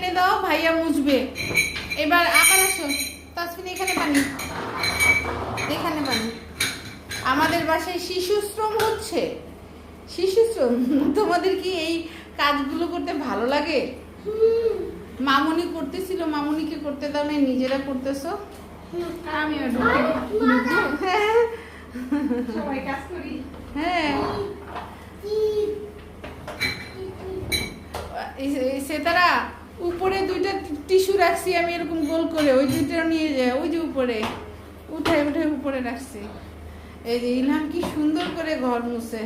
টেনে দাও, ভাইয়া মুছবে। এবার আবার আসো। তাসফিন এখানে পানি। এখানে পানি। আমাদের বাসায় শিশু শ্রম হচ্ছে। শিশু শ্রম তোমাদের কি এই কাজগুলো করতে ভালো লাগে? মামুনি করতেছিল, মামুনিকে করতে দাও না নিজেরা করতেছো? আমিও হ্যাঁ। সেতারা। উপরে দুইটা টিস্যু রাখছি আমি এরকম গোল করে ওই দুইটা নিয়ে যায় ওই যে উপরে। উঠাই উঠে উপরে রাখছি। এই যে ইলহাম কি সুন্দর করে ঘর মুছে।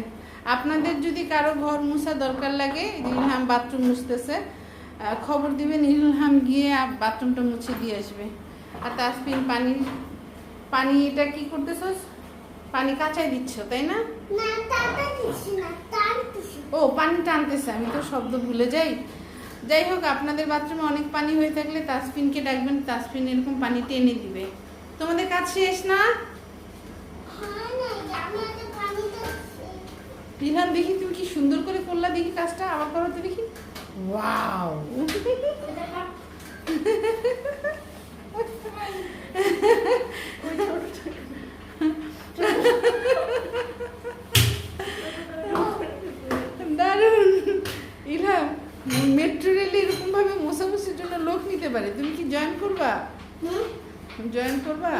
আপনাদের যদি কারও ঘর মুছা দরকার লাগে ইলহাম বাথরুম মুছতেছে খবর দিবেন ইলহাম গিয়ে বাথরুমটা মুছে দিয়ে আসবে। আর তাসপিন পানি পানি এটা কি করতেছস পানি কাঁচাই দিচ্ছ তাই না? ও পানি টানতেছে আমি তো শব্দ ভুলে যাই। যাই হোক, আপনাদের বাথরুমে অনেক পানি হয়ে থাকলে তাসপিনকে ডাকবেন তাসপিন এরকম পানি টেনে দিবে। তোমাদের কাজ শেষ না? না আমাদের পানি তো ইলহাম দেখি তুমি কি সুন্দর করে করলা দেখি কাজটা, আবার করো তো দেখি। ওয়াও দারুণ ইলহাম মেট্রো রেলে এরকম ভাবে মোছামুছির জন্য লোক নিতে পারে। তুমি কি জয়েন করবা? হুম? জয়েন করবা?